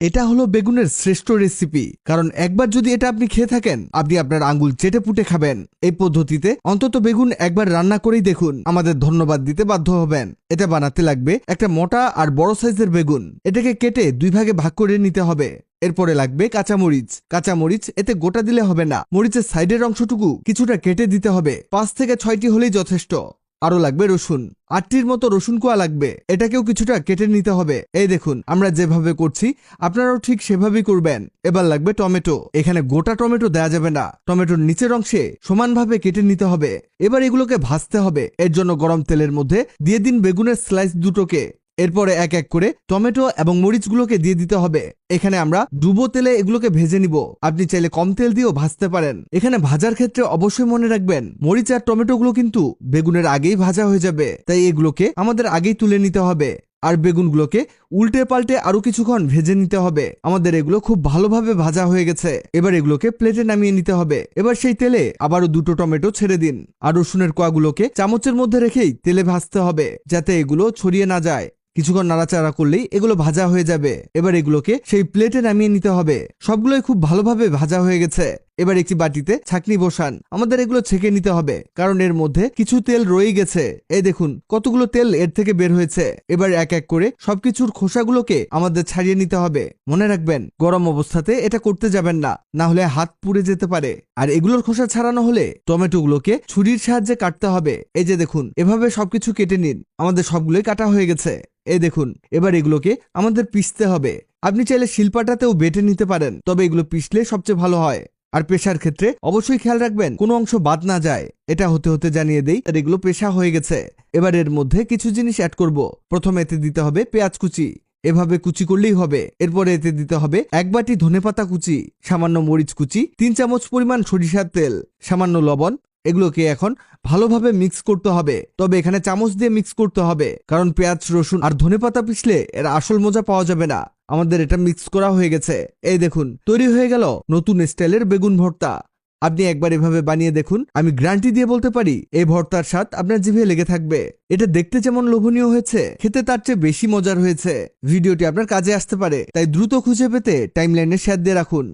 এটা হলো বেগুনের শ্রেষ্ঠ রেসিপি কারণ একবার যদি এটা আপনি খেয়ে থাকেন, আপনি আপনার আঙ্গুল চেটে পুটে খাবেন। এই পদ্ধতিতে অন্তত বেগুন একবার রান্না করেই দেখুন, আমাদের ধন্যবাদ দিতে বাধ্য হবেন। এটা বানাতে লাগবে একটা মোটা আর বড় সাইজের বেগুন। এটাকে কেটে দুই ভাগে ভাগ করে নিতে হবে। এরপরে লাগবে কাঁচামরিচ। কাঁচামরিচ এতে গোটা দিলে হবে না। মরিচের সাইডের অংশটুকু কিছুটা কেটে দিতে হবে। পাঁচ থেকে ছয়টি হলেই যথেষ্ট। আরও লাগবে রসুন। আটটির মতো রসুন কোয়া লাগবে। এটাকেও কিছুটা কেটে নিতে হবে। এই দেখুন, আমরা যেভাবে করছি, আপনারাও ঠিক সেভাবেই করবেন। এবার লাগবে টমেটো। এখানে গোটা টমেটো দেওয়া যাবে না। টমেটোর নিচের অংশে সমানভাবে কেটে নিতে হবে। এবার এগুলোকে ভাজতে হবে। এর জন্য গরম তেলের মধ্যে দিয়ে দিন বেগুনের স্লাইস দুটোকে। এরপরে এক এক করে টমেটো এবং মরিচগুলোকে দিয়ে দিতে হবে। এখানে আমরা ডুবো তেলে এগুলোকে ভেজে নিব। আপনি চাইলে কম তেল দিয়েও ভাজতে পারেন। এখানে ভাজার ক্ষেত্রে অবশ্যই মনে রাখবেন, মরিচ আর টমেটোগুলো কিন্তু বেগুনের আগেই ভাজা হয়ে যাবে। তাই এগুলোকে আমাদের আগেই তুলে নিতে হবে। আর বেগুনগুলোকে উল্টে পাল্টে আরও কিছুক্ষণ ভেজে নিতে হবে। আমাদের এগুলো খুব ভালোভাবে ভাজা হয়ে গেছে। এবার এগুলোকে প্লেটে নামিয়ে নিতে হবে। এবার সেই তেলে আবারও দুটো টমেটো ছেড়ে দিন। আর রসুনের কোয়াগুলোকে চামচের মধ্যে রেখেই তেলে ভাজতে হবে, যাতে এগুলো ছড়িয়ে না যায়। কিছুক্ষণ নাড়াচাড়া করলেই এগুলো ভাজা হয়ে যাবে। এবার এগুলোকে সেই প্লেটে নামিয়ে নিতে হবে। সবগুলোই খুব ভালোভাবে ভাজা হয়ে গেছে। এবার একটি বাটিতে ছাকনি বসান। আমাদের এগুলো ছেঁকে নিতে হবে, কারণ এর মধ্যে কিছু তেল রয়ে গেছে। এই দেখুন, কতগুলো তেল এর থেকে বের হয়েছে। এবার এক এক করে সবকিছুর খোসাগুলোকে আমাদের ছাড়িয়ে নিতে হবে। মনে রাখবেন, গরম অবস্থাতে এটা করতে যাবেন না না হলে হাত পুড়ে যেতে পারে। আর এগুলোর খোসা ছাড়ানো হলে টমেটোগুলোকে ছুরির সাহায্যে কাটতে হবে। এই যে দেখুন, এভাবে সবকিছু কেটে নিন। আমাদের সবগুলোই কাটা হয়ে গেছে। এ দেখুন, এবার এগুলোকে আমাদের পিষতে হবে। আপনি চাইলে শিলপাটাতেও বেটে নিতে পারেন, তবে এগুলো পিষলে সবচেয়ে ভালো হয়। আর পেশার ক্ষেত্রে অবশ্যই খেয়াল রাখবেন, কোনো অংশ বাদ না যায়। এটা হতে হতে জানিয়ে দেই আর এগুলো পেশা হয়ে গেছে। এবার এর মধ্যে কিছু জিনিস অ্যাড করব। প্রথমে এতে দিতে হবে পেঁয়াজ কুচি। এভাবে কুচি করলেই হবে। এরপরে এতে দিতে হবে এক বাটি ধনেপাতা কুচি, সামান্য মরিচ কুচি, তিন চামচ পরিমাণ সরিষার তেল, সামান্য লবণ। এগুলোকে এখন ভালোভাবে মিক্স করতে হবে। তবে এখানে চামচ দিয়ে মিক্স করতে হবে। কারণ পেঁয়াজ, রসুন আর ধনেপাতা পিষলে এর আসল মজা পাওয়া যাবে না। আমাদের এটা মিক্স করা হয়ে গেছে। এই দেখুন, তৈরি হয়ে গেল নতুন স্টাইলের বেগুন ভর্তা। আপনি একবার এভাবে বানিয়ে দেখুন, আমি গ্যারান্টি দিয়ে বলতে পারি, এই ভর্তার স্বাদ আপনার জিভে লেগে থাকবে। এটা দেখতে যেমন লোভনীয় হয়েছে, খেতে তার চেয়ে বেশি মজার হয়েছে। ভিডিওটি আপনার কাজে আসতে পারে, তাই দ্রুত খুঁজে পেতে টাইমলাইনে শেয়ার দিয়ে রাখুন।